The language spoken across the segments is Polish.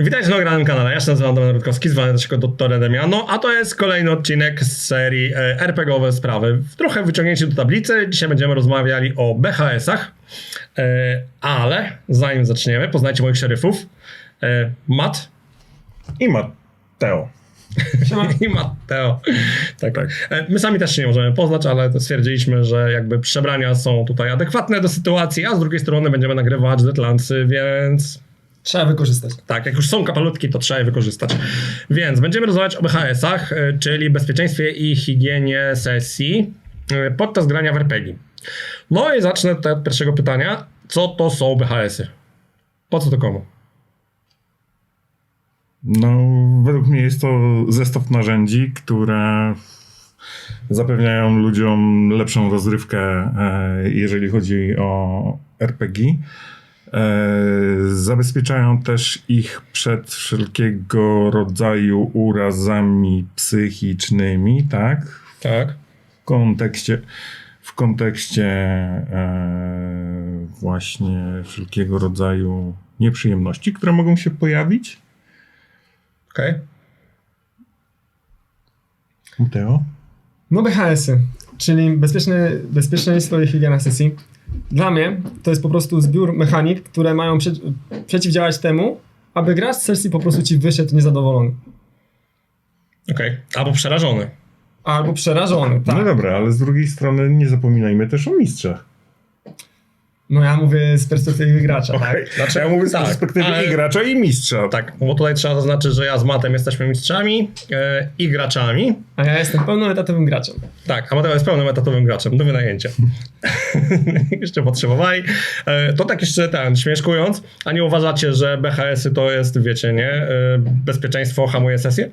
Witajcie na ogranym kanale, ja się nazywam Damian Rutkowski, zwany też jako Dr. Demiano, a to jest kolejny odcinek z serii e, RPGowe sprawy. Trochę wyciągnięci do tablicy, dzisiaj będziemy rozmawiali o BHS-ach, e, ale zanim zaczniemy, poznajcie moich szeryfów. E, Matt I Mateo. i Matteo. Tak, tak. My sami też się nie możemy poznać, ale stwierdziliśmy, że jakby przebrania są tutaj adekwatne do sytuacji, a z drugiej strony będziemy nagrywać Deadlandsy, więc Trzeba wykorzystać. Tak, jak już są kapelutki, to trzeba je wykorzystać. Więc będziemy rozmawiać o BHS-ach, y, czyli bezpieczeństwie i higienie sesji y, podczas grania w RPG. No i zacznę tutaj od pierwszego pytania. Co to są BHS-y? Po co to komu? No, według mnie jest to zestaw narzędzi, które zapewniają ludziom lepszą rozrywkę, e, jeżeli chodzi o RPG. E, Zabezpieczają też ich przed wszelkiego rodzaju urazami psychicznymi, tak? Tak. W kontekście, w kontekście e, właśnie wszelkiego rodzaju nieprzyjemności, które mogą się pojawić. Okej. Mateo? No BHS-y, czyli bezpieczne, bezpieczeństwo i higiena sesji. Dla mnie to jest po prostu zbiór mechanik, które mają prze, przeciwdziałać temu, aby gracz z sesji po prostu ci wyszedł niezadowolony. Okej. Albo przerażony. Albo przerażony, tak. No dobra, ale z drugiej strony nie zapominajmy też o mistrzach. No ja mówię z perspektywy gracza, Okej, tak? Znaczy, ja mówię z tak, perspektywy ale- i gracza i mistrza. Tak, bo tutaj trzeba zaznaczyć, że ja z Matem jesteśmy mistrzami e, i graczami. A ja jestem pełnoetatowym graczem. Tak, a Mateo jest pełnym etatowym graczem do wynajęcia. jeszcze potrzebowali. E, To tak jeszcze ten, śmieszkując, a nie uważacie, że BHS-y to jest, wiecie, nie? e, Bezpieczeństwo hamuje sesję?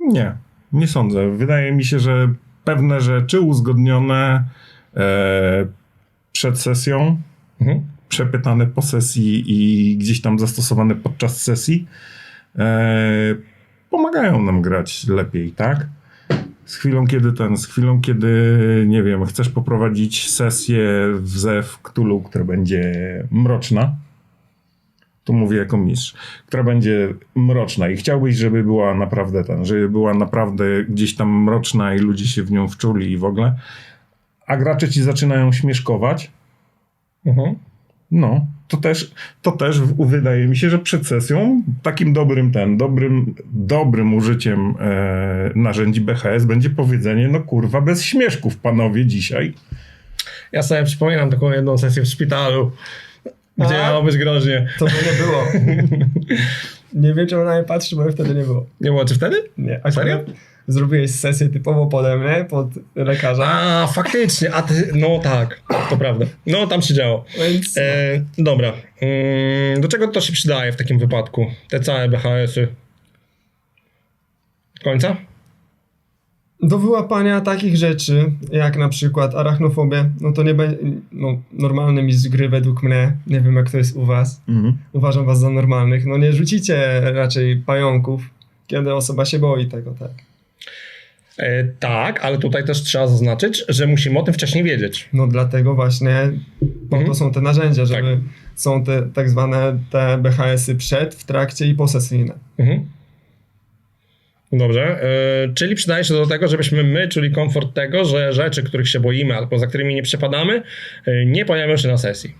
Nie, nie sądzę. Wydaje mi się, że pewne rzeczy uzgodnione przed sesją, Mhm. przepytane po sesji i gdzieś tam zastosowane podczas sesji e, pomagają nam grać lepiej, tak? Z chwilą, kiedy ten, z chwilą, kiedy, nie wiem, chcesz poprowadzić sesję w Zew Cthulhu, która będzie mroczna, tu mówię jako mistrz, która będzie mroczna i chciałbyś, żeby była naprawdę ten, żeby była naprawdę gdzieś tam mroczna i ludzie się w nią wczuli i w ogóle, a gracze ci zaczynają śmieszkować, Mhm. no, to też, to też wydaje mi się, że przed sesją takim dobrym ten, dobrym, dobrym użyciem e, narzędzi BHS będzie powiedzenie, no kurwa, bez śmieszków panowie dzisiaj. Ja sobie przypominam taką jedną sesję w szpitalu, gdzie A? miało być groźnie. To by nie było. nie wiem, czemu na mnie patrzy, bo wtedy nie było. Nie było czy wtedy? Nie, a Serio? Zrobiłeś sesję typowo pode mnie, pod lekarza. A, faktycznie, a ty, no tak, to prawda. No, tam się działo. Więc E, dobra, mm, do czego to się przydaje w takim wypadku? Te całe BHS-y. Końca? Do wyłapania takich rzeczy, jak na przykład arachnofobię, no to nie będzie, no normalny mistrz gry według mnie, nie wiem jak to jest u was, uważam was za normalnych, no nie rzucicie raczej pająków, kiedy osoba się boi tego, tak. E, tak, ale tutaj też trzeba zaznaczyć, że musimy o tym wcześniej wiedzieć. No dlatego właśnie po Mhm. to są te narzędzia, żeby są te tak zwane te BHS-y przed, w trakcie i posesyjne. Mhm. Dobrze, e, czyli przydaje się do tego, żebyśmy my czuli komfort tego, że rzeczy, których się boimy albo za którymi nie przepadamy, e, nie pojawią się na sesji.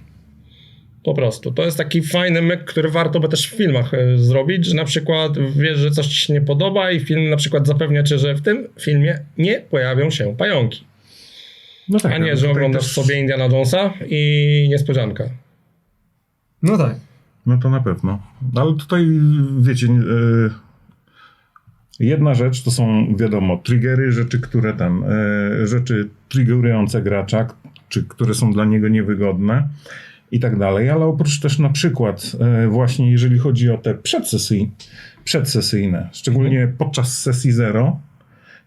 Po prostu. To jest taki fajny myk, który warto by też w filmach e, zrobić, że na przykład wiesz, że coś ci się nie podoba i film na przykład zapewnia cię, że w tym filmie nie pojawią się pająki. No tak, A nie, że oglądasz też- sobie Indiana Jonesa i niespodzianka. No tak. No to na pewno. Ale tutaj, wiecie, e, jedna rzecz to są, wiadomo, triggery, rzeczy, które tam, e, rzeczy triggerujące gracza, czy które są dla niego niewygodne i tak dalej, ale oprócz też na przykład e, właśnie jeżeli chodzi o te przedsesji, przedsesyjne, szczególnie podczas sesji zero,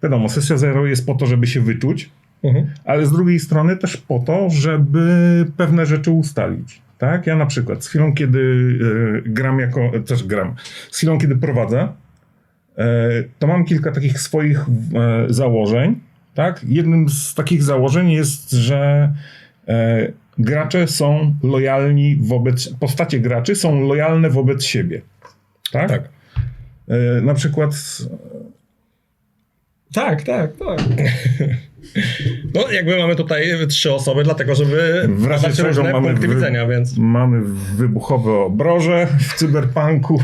wiadomo, sesja zero jest po to, żeby się wyczuć, Mhm. ale z drugiej strony też po to, żeby pewne rzeczy ustalić. Tak? Ja na przykład z chwilą, kiedy e, gram jako, też gram, z chwilą, kiedy prowadzę, to mam kilka takich swoich e, założeń. Tak? Jednym z takich założeń jest, że e, gracze są lojalni wobec, postacie graczy są lojalne wobec siebie. tak? Tak. E, na przykład Tak, tak, tak. No, jakby mamy tutaj trzy osoby, dlatego żeby w razie czego różne mamy, punkty wy- widzenia, więc... mamy wybuchowe obroże w cyberpunku.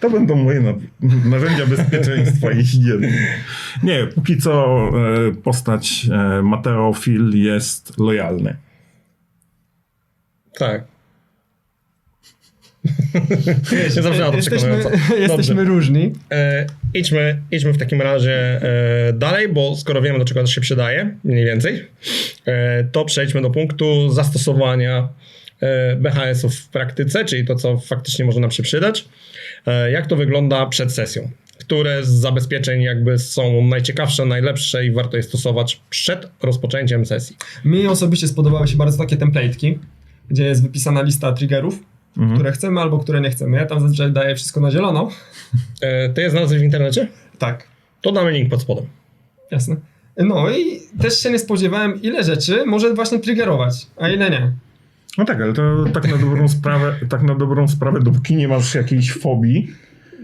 To będą moje na- narzędzia bezpieczeństwa i higieny. Nie, póki co e, postać e, Mateo Phil jest lojalny. Tak. Nie zabrzmiało to jesteśmy, przekonująco. jesteśmy Dobrze. różni. E, idźmy, idźmy w takim razie e, dalej, bo skoro wiemy, do czego to się przydaje, mniej więcej, e, to przejdźmy do punktu zastosowania BHS-ów w praktyce, czyli to, co faktycznie może nam się przydać. E, jak to wygląda przed sesją? Które z zabezpieczeń jakby są najciekawsze, najlepsze i warto je stosować przed rozpoczęciem sesji? Mi osobiście spodobały się bardzo takie template'ki, gdzie jest wypisana lista triggerów, Mhm. które chcemy albo które nie chcemy. Ja tam zazwyczaj daję wszystko na zielono. E, ty je znalazłeś w internecie? Tak, To damy link pod spodem. jasne. No i też się nie spodziewałem, ile rzeczy może właśnie triggerować, a ile nie. No tak, ale to tak na dobrą sprawę, tak na dobrą sprawę, dopóki nie masz jakiejś fobii,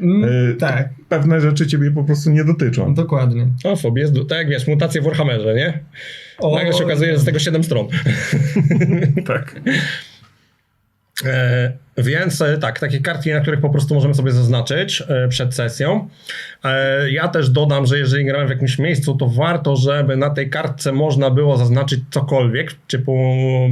Mm, e, tak, pewne rzeczy ciebie po prostu nie dotyczą. dokładnie. O, fobii jest, tak jak wiesz, mutacje w Warhammerze, nie? O, Nagle się okazuje, że z tego 7 stron. Tak. E, więc e, tak, takie kartki, na których po prostu możemy sobie zaznaczyć e, przed sesją. E, ja też dodam, że jeżeli gramy w jakimś miejscu, to warto, żeby na tej kartce można było zaznaczyć cokolwiek, typu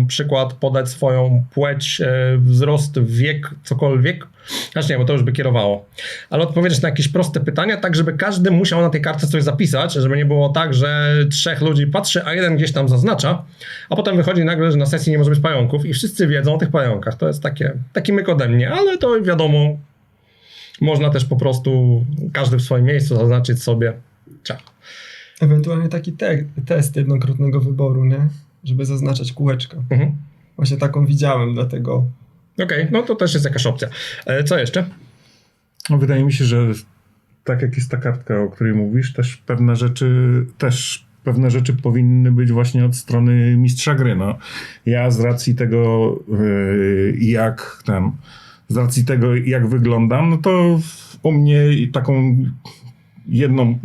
przykład podać swoją płeć, wzrost, wiek, cokolwiek. Znaczy nie, bo to już by kierowało. Ale odpowiedzieć na jakieś proste pytania, tak żeby każdy musiał na tej kartce coś zapisać, żeby nie było tak, że trzech ludzi patrzy, a jeden gdzieś tam zaznacza, a potem wychodzi nagle, że na sesji nie może być pająków i wszyscy wiedzą o tych pająkach. To jest takie, taki myk ode mnie, ale to wiadomo, można też po prostu każdy w swoim miejscu zaznaczyć sobie. Ciao. Ewentualnie taki te test jednokrotnego wyboru, nie? Żeby zaznaczać kółeczko. Mhm. Właśnie taką widziałem, dlatego Okej, no to też jest jakaś opcja. E, Co jeszcze? No, wydaje mi się, że tak jak jest ta kartka, o której mówisz, też pewne rzeczy też pewne rzeczy powinny być właśnie od strony mistrza gry. No. Ja z racji tego, yy, jak ten, z racji tego, jak wyglądam, no to u mnie taką jedną,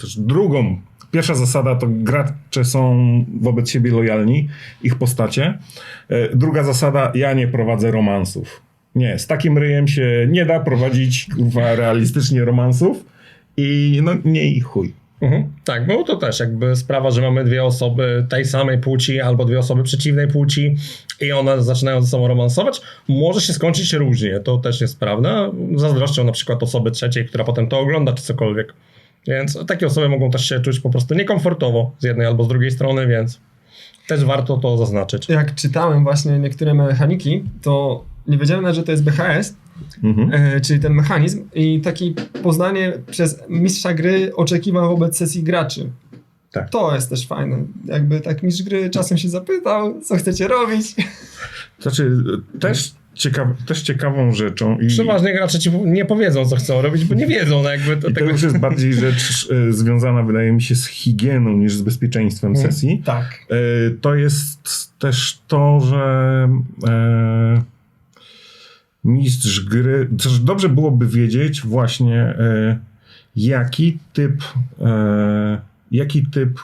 też drugą. Pierwsza zasada to gracze są wobec siebie lojalni, ich postacie. E, Druga zasada, ja nie prowadzę romansów. Nie, z takim ryjem się nie da prowadzić kurwa, realistycznie romansów i no nie i chuj. Mhm. Tak, bo to też jakby sprawa, że mamy dwie osoby tej samej płci albo dwie osoby przeciwnej płci i one zaczynają ze sobą romansować, może się skończyć różnie. To też jest prawda. Zazdroszczą na przykład osoby trzeciej, która potem to ogląda czy cokolwiek. Więc takie osoby mogą też się czuć po prostu niekomfortowo z jednej albo z drugiej strony, więc też warto to zaznaczyć. jak czytałem właśnie niektóre mechaniki, to nie wiedziałem że to jest BHS, Mhm. e, czyli ten mechanizm i takie poznanie przez mistrza gry oczekiwań wobec sesji graczy. Tak. To jest też fajne. Jakby tak mistrz gry czasem się zapytał, co chcecie robić. Znaczy, też, ciekaw, też ciekawą rzeczą i, Przeważnie gracze ci nie powiedzą, co chcą robić, bo nie wiedzą, no jakby to, i to już jest bardziej rzecz e, związana, wydaje mi się, z higieną niż z bezpieczeństwem Mhm. sesji. Tak. E, to jest też to, że e, mistrz gry. Też dobrze byłoby wiedzieć właśnie, e, jaki typ, e, jaki typ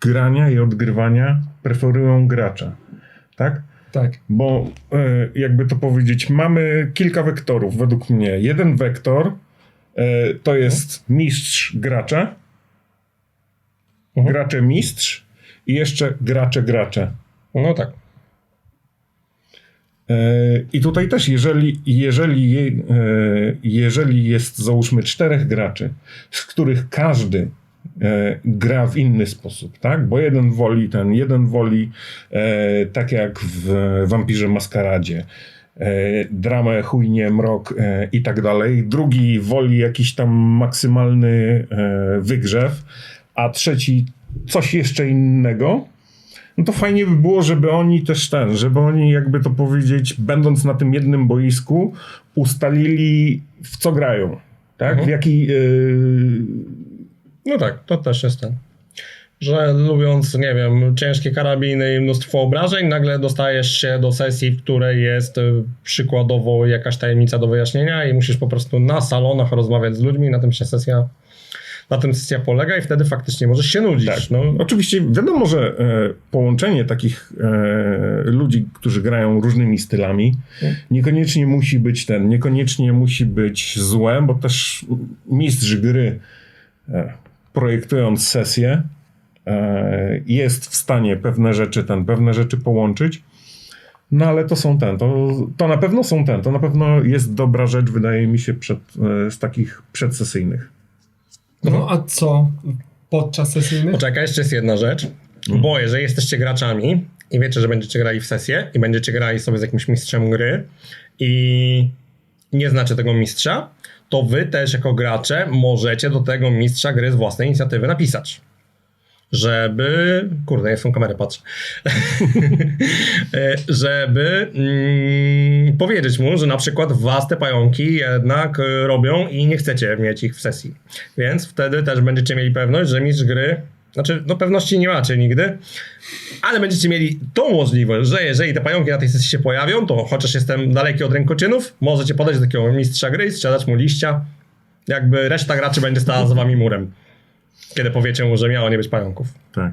grania i odgrywania preferują gracze. Tak? Tak. Bo e, jakby to powiedzieć, mamy kilka wektorów według mnie. Jeden wektor to jest mistrz gracze, Mhm. gracze mistrz i jeszcze gracze gracze. No tak. E, I tutaj też, jeżeli, jeżeli, je, e, jeżeli jest załóżmy czterech graczy, z których każdy e, gra w inny sposób, tak? Bo jeden woli ten, jeden woli tak jak w Wampirze Maskaradzie, dramę, chujnie, mrok i tak dalej. Drugi woli jakiś tam maksymalny wygrzew, a trzeci coś jeszcze innego. No to fajnie by było, żeby oni też ten, żeby oni jakby to powiedzieć, będąc na tym jednym boisku, ustalili w co grają. Tak? Mhm. W jaki. Yy... No tak, to też jest ten. że lubiąc, nie wiem, ciężkie karabiny i mnóstwo obrażeń, nagle dostajesz się do sesji, w której jest y, przykładowo jakaś tajemnica do wyjaśnienia i musisz po prostu na salonach rozmawiać z ludźmi, na tym się sesja, na tym sesja polega i wtedy faktycznie możesz się nudzić. Tak. No, Oczywiście wiadomo, że e, połączenie takich e, ludzi, którzy grają różnymi stylami, niekoniecznie musi być ten, niekoniecznie musi być złe, bo też mistrz gry, e, projektując sesję, e, jest w stanie pewne rzeczy ten, pewne rzeczy połączyć. No ale to są ten, to, to na pewno są ten, to na pewno jest dobra rzecz, wydaje mi się, przed, e, z takich przedsesyjnych. No a co podczas sesyjnych? Poczekaj, jeszcze jest jedna rzecz, bo jeżeli jesteście graczami i wiecie, że będziecie grali w sesję i będziecie grali sobie z jakimś mistrzem gry i nie znacie tego mistrza, to wy też jako gracze możecie do tego mistrza gry z własnej inicjatywy napisać. Żeby. Kurde, ja w tą kamerę patrzę. E, żeby mm, powiedzieć mu, że na przykład was te pająki jednak e, robią i nie chcecie mieć ich w sesji. Więc wtedy też będziecie mieli pewność, że mistrz gry. Znaczy, no pewności nie macie nigdy, ale będziecie mieli tą możliwość, że jeżeli te pająki na tej sesji się pojawią, to chociaż jestem daleki od rękoczynów, możecie podejść do takiego mistrza gry i sprzedać mu liścia. Jakby reszta graczy będzie stała za wami murem. Kiedy powiecie mu, że miało nie być pająków. Tak.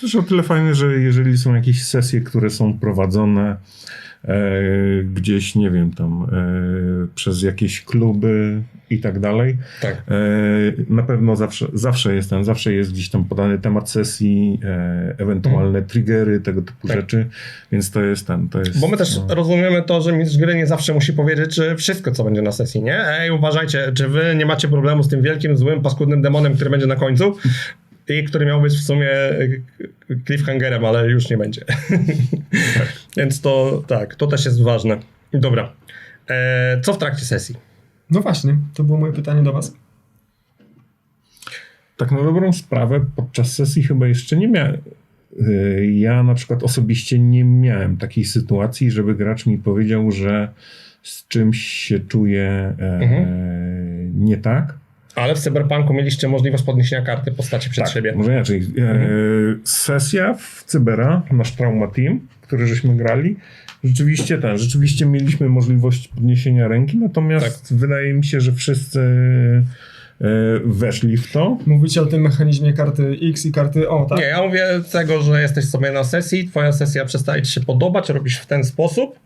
Też o tyle fajne, że jeżeli są jakieś sesje, które są prowadzone gdzieś, nie wiem, tam e, przez jakieś kluby i tak dalej, Tak. e, na pewno zawsze, zawsze jest ten, zawsze jest gdzieś tam podany temat sesji, e, ewentualne triggery, tego typu Tak. rzeczy, więc to jest ten, to jest... Bo my też no, rozumiemy to, że mistrz gry nie zawsze musi powiedzieć wszystko, co będzie na sesji, nie? Ej, uważajcie, czy wy nie macie problemu z tym wielkim, złym, paskudnym demonem, który będzie na końcu i który miał być w sumie y, cliffhangerem, ale już nie będzie. Więc to tak, to też jest ważne. Dobra. E, co w trakcie sesji? No właśnie, to było moje pytanie do was. Tak na dobrą sprawę podczas sesji chyba jeszcze nie miałem. y, Ja na przykład osobiście nie miałem takiej sytuacji, żeby gracz mi powiedział, że z czymś się czuje e, Mhm. nie tak. Ale w Cyberpunku mieliście możliwość podniesienia karty postaci przed tak, siebie. Może inaczej. E, Sesja w Cybera, nasz Trauma Team, który żeśmy grali, rzeczywiście ten, rzeczywiście mieliśmy możliwość podniesienia ręki, natomiast Tak. wydaje mi się, że wszyscy e, weszli w to. Mówicie o tym mechanizmie karty X i karty O, tak? Nie, ja mówię tego, że jesteś sobie na sesji, twoja sesja przestaje ci się podobać, robisz w ten sposób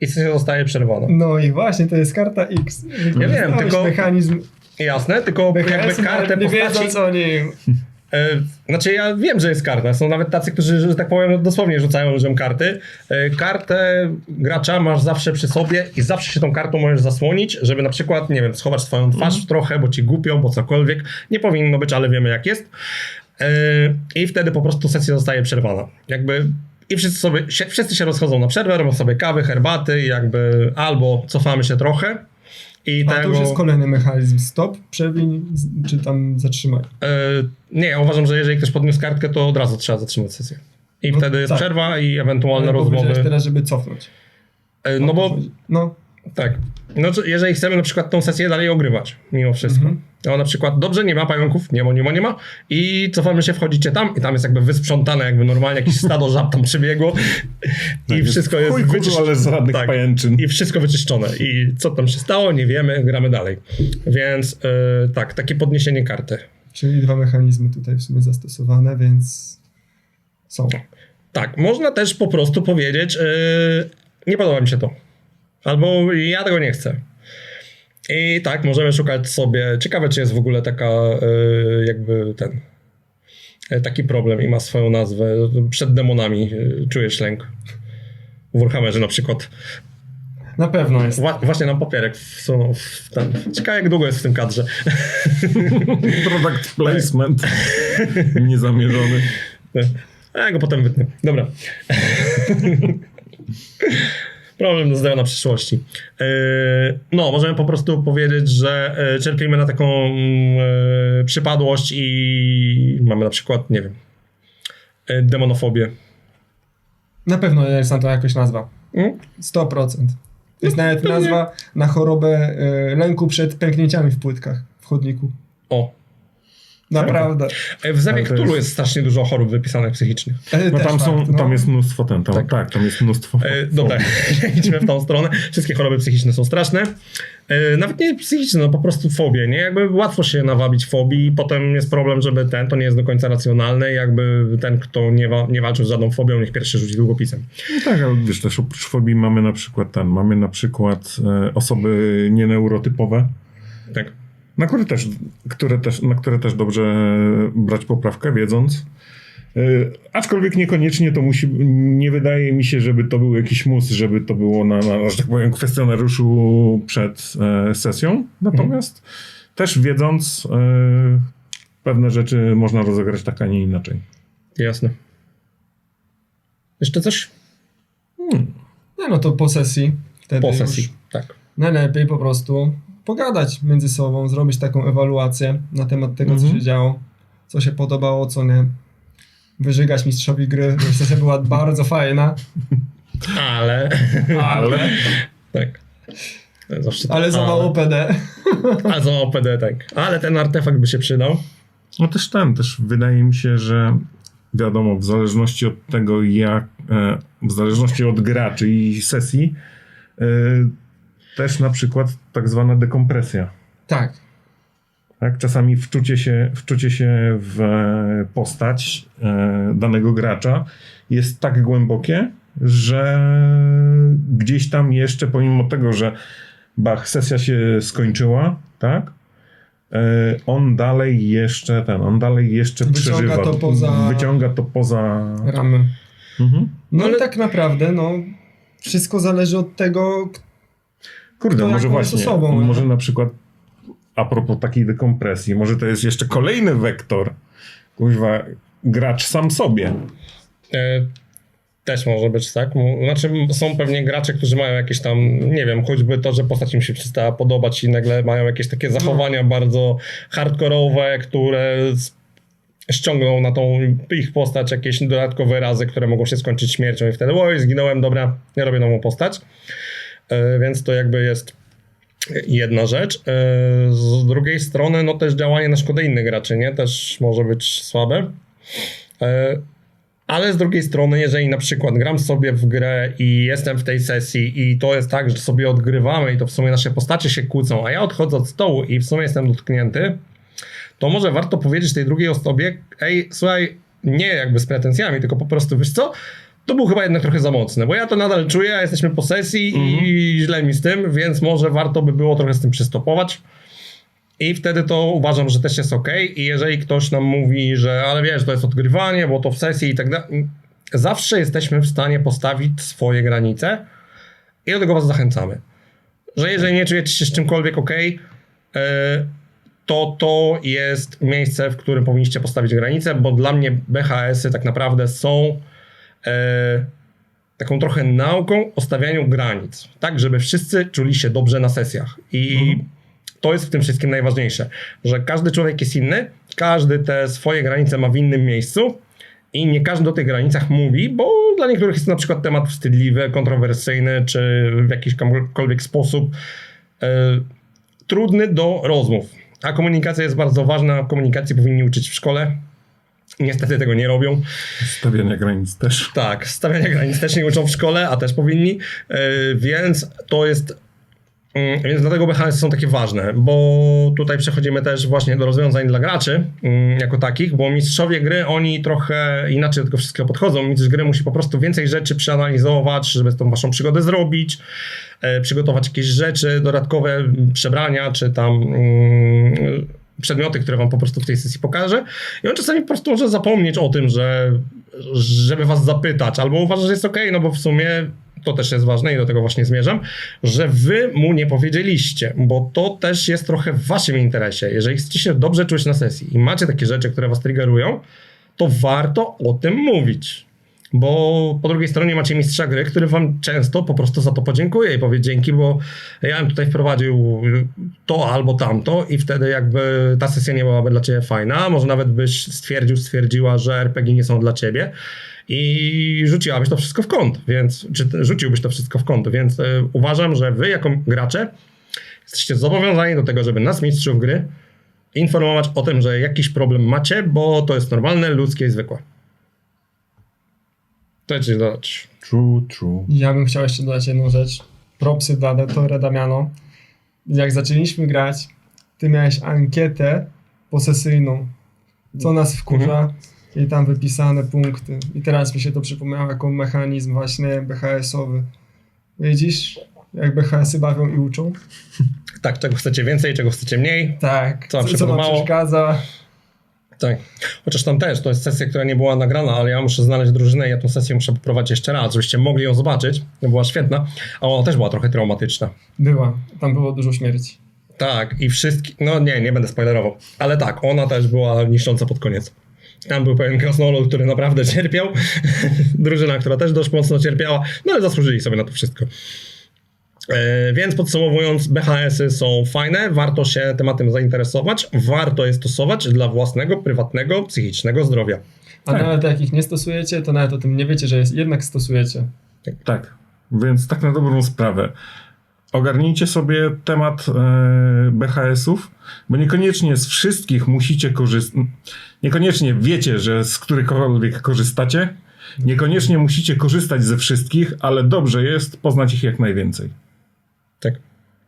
i sesja zostaje przerwana. No i właśnie, to jest karta X. Ja wiem, tylko- mechanizm Jasne, tylko jakby kartę nie postaci... wiedząc o nim. E, znaczy ja wiem, że jest karta. Są nawet tacy, którzy, że tak powiem, dosłownie rzucają ludziom karty. E, kartę gracza masz zawsze przy sobie i zawsze się tą kartą możesz zasłonić, żeby na przykład, nie wiem, schować swoją twarz trochę, bo ci głupią, bo cokolwiek. Nie powinno być, ale wiemy jak jest. E, I wtedy po prostu sesja zostaje przerwana. Jakby i wszyscy sobie, wszyscy się rozchodzą na przerwę, robią sobie kawy, herbaty jakby albo cofamy się trochę i A to tego... już jest kolejny mechanizm. Stop, przewiń, czy tam zatrzymaj. E, nie, ja uważam, że jeżeli ktoś podniósł kartkę, to od razu trzeba zatrzymać sesję. I No wtedy jest tak. przerwa i ewentualne Ale powiedziałeś rozmowy. teraz, żeby cofnąć. E, no bo No, tak. No, jeżeli chcemy na przykład tą sesję dalej ogrywać, mimo wszystko. Mhm. No na przykład dobrze, nie ma pająków, nie ma, nie ma, nie ma. I cofamy się, wchodzicie tam i tam jest jakby wysprzątane, jakby normalnie jakieś stado żab tam przybiegło i Tak, wszystko jest kurwa, wyczyszczone. ale z żadnych pajęczyn. I wszystko wyczyszczone. I co tam się stało, nie wiemy, gramy dalej. Więc e, tak, takie podniesienie karty. czyli dwa mechanizmy tutaj w sumie zastosowane, więc są. Tak, można też po prostu powiedzieć, yy, nie podoba mi się to. Albo ja tego nie chcę. I tak, możemy szukać sobie. Ciekawe, czy jest w ogóle taka, yy, jakby ten. yy, Taki problem i ma swoją nazwę. Przed demonami yy, czujesz lęk. W Warhammerze na przykład. Na pewno jest. Wła- właśnie nam papierek wsunął w ten. Ciekawe, jak długo jest w tym kadrze. Product placement niezamierzony. Ja go potem wytnę. Dobra. Problem do zdania na przyszłości. Yy, No, możemy po prostu powiedzieć, że yy, cierpimy na taką yy, przypadłość i mamy na przykład, nie wiem, demonofobię. Na pewno jest na to jakaś nazwa. Mm? 100%. Jest nawet nazwa na chorobę lęku przed pęknięciami w płytkach w chodniku. O, Naprawdę. E, W Cthulhu jest- jest strasznie dużo chorób wypisanych psychicznych. E, No tam, są, fakt, no. tam jest mnóstwo ten, tam, tak. tam jest mnóstwo. E, dobra, idźmy w tą stronę. Wszystkie choroby psychiczne są straszne. E, Nawet nie psychiczne, no po prostu fobie, nie? Jakby łatwo się nawabić fobii, potem jest problem, żeby ten, to nie jest do końca racjonalne, jakby ten, kto nie, wa- nie walczył z żadną fobią, niech pierwszy rzuci długopisem. No tak, ale wiesz, też oprócz fobii mamy na przykład ten, mamy na przykład e, osoby nieneurotypowe, Tak. Na które też, które też, na które też dobrze brać poprawkę, wiedząc. E, aczkolwiek niekoniecznie to musi, nie wydaje mi się, żeby to był jakiś mus, żeby to było na, na że tak powiem, kwestionariuszu przed e, sesją. Natomiast też wiedząc, e, pewne rzeczy można rozegrać tak, a nie inaczej. Jasne. Jeszcze coś? Nie no to po sesji. Wtedy Po już sesji. Tak. Najlepiej po prostu pogadać między sobą, zrobić taką ewaluację na temat tego, co Mhm. się działo, co się podobało, co nie. Wyżygać mistrzowi gry, bo sesja była bardzo fajna, Ale... Ale tak. Zawsze ale za ale. mało PD. A za mało PD, tak. Ale ten artefakt by się przydał. No też ten, też wydaje mi się, że wiadomo, w zależności od tego, jak, e, w zależności od graczy i sesji, e, też na przykład tak zwana dekompresja. Tak. Tak? Czasami wczucie się, wczucie się w e, postać e, danego gracza jest tak głębokie, że gdzieś tam jeszcze, pomimo tego, że Bach, sesja się skończyła, tak? E, On dalej jeszcze ten, on dalej jeszcze Wyciąga przeżywa. to poza- Wyciąga to poza. Ramy. Mhm. No Ale- i tak naprawdę, no, wszystko zależy od tego, Kurde, może właśnie, osobą, nie? może na przykład a propos takiej dekompresji, może to jest jeszcze kolejny wektor, kuźwa, gracz sam sobie. E, Też może być tak. Znaczy, są pewnie gracze, którzy mają jakieś tam, nie wiem, choćby to, że postać im się przestała podobać i nagle mają jakieś takie zachowania bardzo hardkorowe, które ściągną na tą ich postać jakieś dodatkowe razy, które mogą się skończyć śmiercią i wtedy, oj, zginąłem, dobra, ja robię nową postać. E, Więc to jakby jest jedna rzecz. E, Z drugiej strony, no też działanie na szkodę innych graczy, nie? Też może być słabe. E, ale z drugiej strony, jeżeli na przykład gram sobie w grę i jestem w tej sesji i to jest tak, że sobie odgrywamy i to w sumie nasze postacie się kłócą, a ja odchodzę od stołu i w sumie jestem dotknięty, to może warto powiedzieć tej drugiej osobie, ej, słuchaj, nie jakby z pretensjami, tylko po prostu, wiesz co, to był chyba jednak trochę za mocne, bo ja to nadal czuję, a jesteśmy po sesji i źle mi z tym, więc może warto by było trochę z tym przystopować. I wtedy to uważam, że też jest ok. I jeżeli ktoś nam mówi, że ale wiesz, to jest odgrywanie, bo to w sesji i tak dalej, zawsze jesteśmy w stanie postawić swoje granice i do tego was zachęcamy. Że jeżeli nie czujecie się z czymkolwiek ok, to to jest miejsce, w którym powinniście postawić granice, bo dla mnie BHS-y tak naprawdę są e, taką trochę nauką o stawianiu granic, tak żeby wszyscy czuli się dobrze na sesjach. I to jest w tym wszystkim najważniejsze, że każdy człowiek jest inny, każdy te swoje granice ma w innym miejscu i nie każdy o tych granicach mówi, bo dla niektórych jest na przykład temat wstydliwy, kontrowersyjny, czy w jakikolwiek sposób e, trudny do rozmów. A komunikacja jest bardzo ważna, komunikacji powinni uczyć w szkole. Niestety tego nie robią. Stawiania granic też. Tak, stawiania granic też nie uczą w szkole, a też powinni, yy, więc to jest. mm, Więc dlatego BHS są takie ważne, bo tutaj przechodzimy też właśnie do rozwiązań dla graczy mm, jako takich, bo mistrzowie gry, oni trochę inaczej do tego wszystkiego podchodzą. Mistrz gry musi po prostu więcej rzeczy przeanalizować, żeby tą waszą przygodę zrobić, e, przygotować jakieś rzeczy, dodatkowe przebrania, czy tam mm, przedmioty, które wam po prostu w tej sesji pokaże. I on czasami po prostu może zapomnieć o tym, że żeby was zapytać, albo uważa, że jest ok, no bo w sumie to też jest ważne i do tego właśnie zmierzam, że wy mu nie powiedzieliście, bo to też jest trochę w waszym interesie. Jeżeli chcecie się dobrze czuć na sesji i macie takie rzeczy, które was triggerują, to warto o tym mówić. Bo po drugiej stronie macie mistrza gry, który wam często po prostu za to podziękuje i powie dzięki, bo ja bym tutaj wprowadził to albo tamto i wtedy jakby ta sesja nie byłaby dla ciebie fajna, może nawet byś stwierdził, stwierdziła, że RPG nie są dla ciebie i rzuciłabyś to wszystko w kąt, więc, czy rzuciłbyś to wszystko w kąt, więc y, uważam, że wy jako gracze jesteście zobowiązani do tego, żeby nas mistrzów gry informować o tym, że jakiś problem macie, bo to jest normalne, ludzkie i zwykłe. To coś dodać. True, true. Ja bym chciał jeszcze dodać jedną rzecz. Propsy dla Detore Damiano. Jak zaczęliśmy grać, ty miałeś ankietę posesyjną, co nas wkurza i tam wypisane punkty. I teraz mi się to przypomniało jako mechanizm właśnie BHS-owy. Widzisz, jak BHS-y bawią i uczą? Tak, czego chcecie więcej, czego chcecie mniej. Tak. Co się co wam przeszkadza? Tak. Chociaż tam też, to jest sesja, która nie była nagrana, ale ja muszę znaleźć drużynę i ja tę sesję muszę poprowadzić jeszcze raz, żebyście mogli ją zobaczyć. Była świetna, a ona też była trochę traumatyczna. Była. Tam było dużo śmierci. Tak, i wszystkie. No nie, nie będę spoilerował. Ale tak, ona też była niszcząca pod koniec. Tam był pewien krasnolud, który naprawdę cierpiał. Drużyna, która też dość mocno cierpiała, no ale zasłużyli sobie na to wszystko. E, więc podsumowując, BHS-y są fajne, warto się tematem zainteresować, warto je stosować dla własnego, prywatnego, psychicznego zdrowia. A Tak. nawet jak ich nie stosujecie, to nawet o tym nie wiecie, że jest, jednak stosujecie. Tak, więc tak na dobrą sprawę. Ogarnijcie sobie temat e, BHS-ów, bo niekoniecznie z wszystkich musicie korzystać. Niekoniecznie wiecie, że z którychkolwiek korzystacie. Niekoniecznie musicie korzystać ze wszystkich, ale dobrze jest poznać ich jak najwięcej.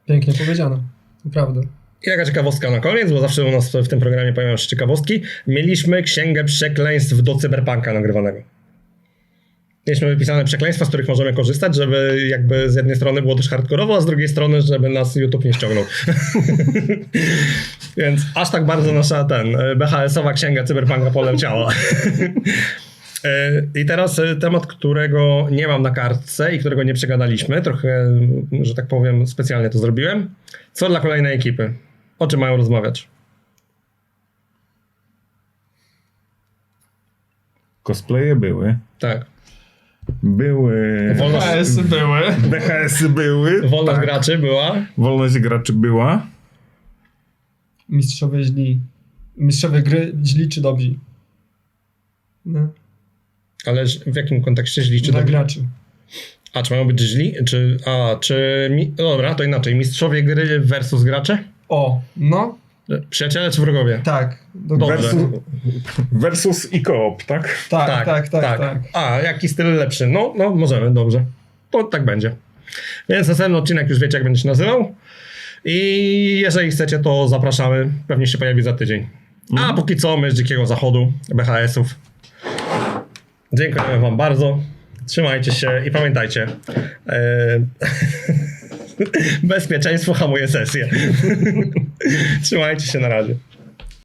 Pięknie powiedziane. Naprawdę. I taka ciekawostka na koniec, bo zawsze u nas w tym programie pojawiają się ciekawostki. Mieliśmy księgę przekleństw do cyberpunka nagrywanego. Mieliśmy wypisane przekleństwa, z których możemy korzystać, żeby jakby z jednej strony było też hardkorowo, a z drugiej strony, żeby nas YouTube nie ściągnął. Więc aż tak bardzo nasza ten e, BHS-owa księga cyberpunka poleciała. E, I teraz e, temat, którego nie mam na kartce i którego nie przegadaliśmy, trochę, że tak powiem, specjalnie to zrobiłem. Co dla kolejnej ekipy? O czym mają rozmawiać? Cosplaye były. Tak. Były. Wolność, BHS były. BHS-y były. wolność tak. graczy była. Wolność graczy była. Mistrzowie źli. Mistrzowie gry źli czy dobrzy? No. Ale w jakim kontekście źli czy Dla graczy. A, czy mają być źli? Czy, a, czy... Mi, dobra, to inaczej. Mistrzowie gry versus gracze? O, no, Przyjaciele czy wrogowie? tak. Dobrze. Versus, versus i koop, tak? Tak, tak, tak, tak. A, jaki styl lepszy? No, no, możemy, dobrze. To tak będzie. Więc następny odcinek już wiecie, jak będzie się nazywał. I jeżeli chcecie, to zapraszamy. Pewnie się pojawi za tydzień. A póki co, my z Dzikiego Zachodu, BHS-ów. Dziękujemy Wam bardzo. Trzymajcie się i pamiętajcie. E... Bezpieczeństwo hamuje sesję. Trzymajcie się na razie.